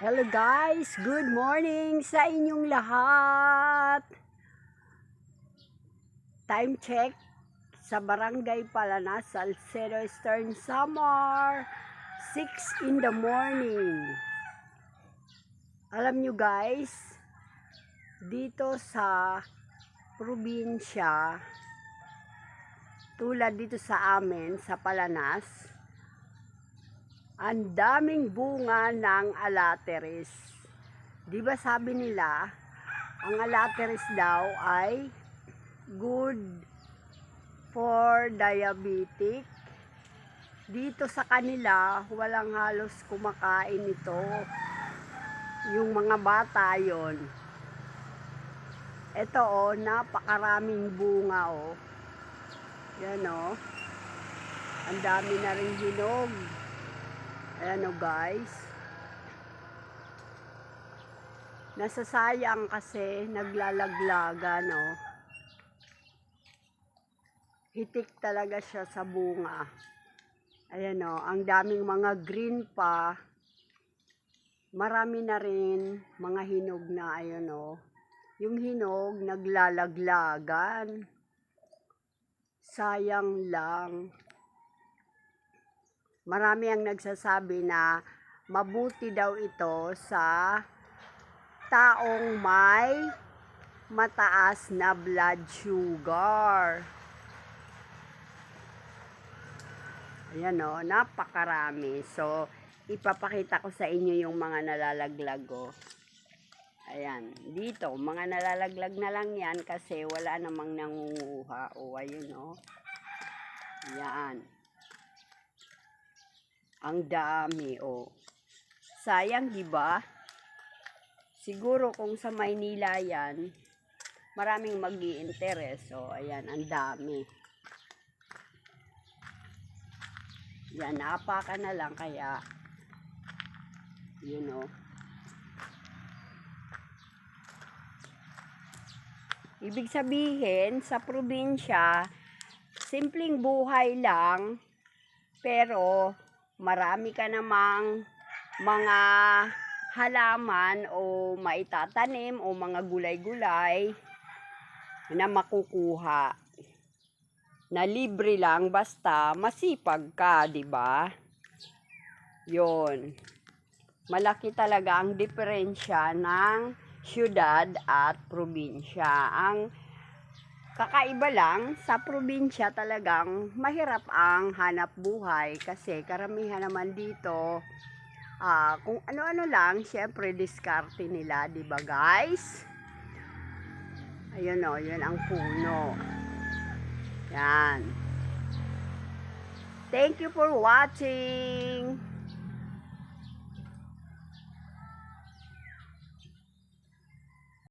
Hello guys, good morning sa inyong lahat. Time check sa Barangay Palanas, Salcedo Eastern Samar, 6 in the morning. Alam nyo guys, dito sa probinsya, tulad dito sa amin, sa Palanas, ang daming bunga ng alateris. Di ba sabi nila, ang alateris daw ay good for diabetic. Dito sa kanila, walang halos kumakain ito. Yung mga bata yon. Ito oh, napakaraming bunga oh. Yan oh. Ang dami na rin hinog. Ayan o guys. Nasasayang kasi naglalaglaga no. Hitik talaga siya sa bunga. Ayan o, ang daming mga green pa. Marami na rin mga hinog na ayan o. Yung hinog naglalaglagan. Sayang lang marami ang nagsasabi na mabuti daw ito sa taong may mataas na blood sugar. Ayan o, napakarami. So, ipapakita ko sa inyo yung mga nalalaglag o. Ayan, dito, mga nalalaglag na lang yan kasi wala namang nangunguha. O, ayun o. Yan. Ang dami, oh. Sayang, di ba? Siguro kung sa Maynila yan, maraming mag interest So, ayan, ang dami. Yan, naapakan na lang kaya, you know. Ibig sabihin, sa probinsya, simpleng buhay lang, pero marami ka namang mga halaman o maitatanim o mga gulay-gulay na makukuha na libre lang basta masipag ka, 'di ba? 'Yon. Malaki talaga ang diferensya ng syudad at probinsya. Ang Kakaiba lang, sa probinsya talagang mahirap ang hanap buhay kasi karamihan naman dito, ah, kung ano-ano lang, syempre diskarte nila, di ba guys? Ayun o, yun ang puno. Yan. Thank you for watching.